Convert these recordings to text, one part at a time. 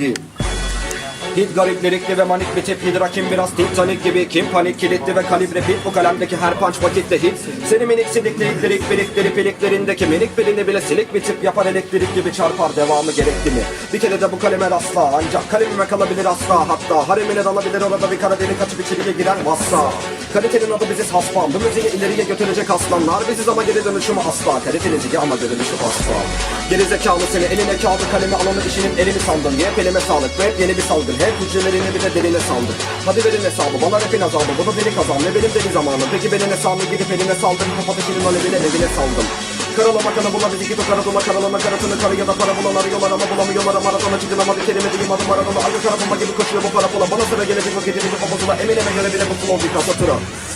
Ciddi Hit garip lirikli ve manik bir tip Hidrakim biraz titanik gibi Kim? Panik kilitli ve kalibre fit Bu kalemdeki her punch vakitte hit. Seni minik sidikli hitlirik birikleri piliklerindeki Minik pilini bile silik bir tip yapar. Elektrik gibi çarpar Devamı gerekli mi? Bir kere de bu kaleme rastla. Ancak kalemime kalabilir asla. Hatta haremine dalabilir. Orada bir kara delik açıp içeriye girer vassa Kalitenin adı biziz hasbam Bu müziği ileriye götürecek aslanlar Biziz ama geri dönüşümü asla. Kalitenizi ama görünüşü asla. Geri zekalı seni eline kağıdı kalemi alanı işinin elini sandın. Yep elime sağlık rap yeni bir salgın Hep hücrelerini bir de derine saldık Hadi verin hesabı bana rapin azabı. Bu da deli kazan ne benim deli zamanım. Peki benim hesabı gidip eline saldım Kapat işinin alevine evine saldım Karalama kana bula bizi git o karadula karalama karatını karı ya da para bulan arıyorlar ama bulamıyorlar. Maratona çıkılamadı kelime diyeyim adım aradona Ayı karapılma gibi koşuyor bu para pula. Bana sıra gelecek o gece bir kafasına Emineme göre bile bu flow bir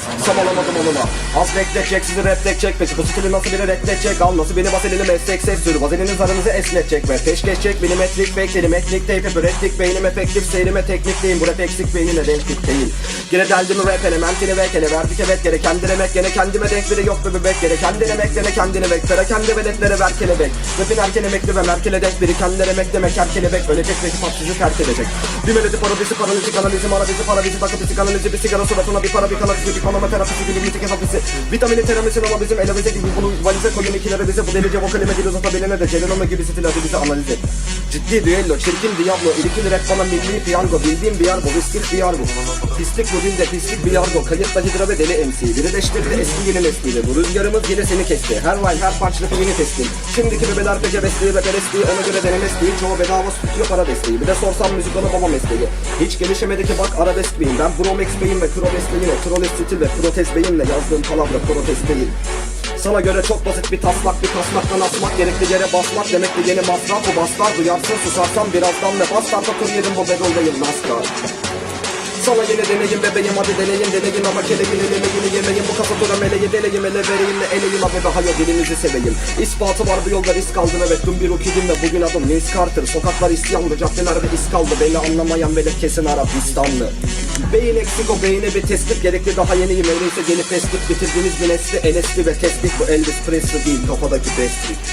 kasatura Samalamadım onuna Az bekletecek sizi repletecek Peki bu nasıl biri rekletecek Al nasıl beni vazelini meslek sev sür Vazeliniz aranızı esnetecek ve Peşkeşecek milimetrik beklerim Etnik teypi böreklik beynim efektif Seyrime teknikliyim. Bu rap eksik beynine renklik değil. Gene deldim rap elementini ve kele verdik evet gene kendine emek gene kendime denk biri yok be bebek. Gene kendine emek gene kendini bek. Fere kendi veletlere ver kelebek. Rapin erken emekli ve merkele denk biri kendine emek demek her kelebek. Ölecek ve hip terk edecek. Dümeledi parodisi paralitik analizi maravisi paravisi takı fizik analizi bir sigara suratına bir para bir kanalizi bir konoma terapisi gibi müzik hapisi. Vitamini teramisin ama bizim elimize gibi. Bunu valize koyun ikilere bize. Bu delice vokalime dil uzatabilene de Celenoma gibi stil hadi bize analiz et. Ciddi düello, çirkin Diablo, ilkili rap bana milli piyango Bildiğim bir bu, riskik bir bu Pislik bu dilde, pislik bir yargo. Kayıtla hidra ve deli MC Birileştirdi eski yeni nesliyle Bu rüzgarımız yine seni kesti. Her line, her punchlıkı yeni teslim Şimdiki bebeler pece besliği ve perestliği Ona göre denemez değil Çoğu bedava stüdyo para desteği. Bir de sorsam müzik onu baba mesleği. Hiç gelişemedi ki bak arabesk miyim? Ben Bromex beyim ve Krobes beyim Troles stil ve protest beyimle Yazdığım palavra protest değil. Sana göre çok basit bir taslak bir taslaktan asmak Gerekli yere basmak demek ki yeni masraf bu baslar Duyarsın susarsam birazdan ve bas tarta tur yedim bu bedoldayım NASCAR sana yine deneyim bebeğim hadi deneyin deneyin ama keleğin elemeğini yemeyin Bu kafa tura meleği deleyim ele vereyim de eleyim. Abi daha yok dilinizi seveyim. İspatı var bu yolda risk aldım evet dün bir ukidim ve bugün adım Vince Carter. Sokaklar isyanlı caddelerde iz kaldı Beni anlamayan velet kesin Arap İstanlı Beyin eksik o beyine bir tespit. Gerekli daha yeniyim öyleyse gelip tespit. Bitirdiğiniz bir nesli LSD ve tespit. Bu Elvis Presley değil kafadaki best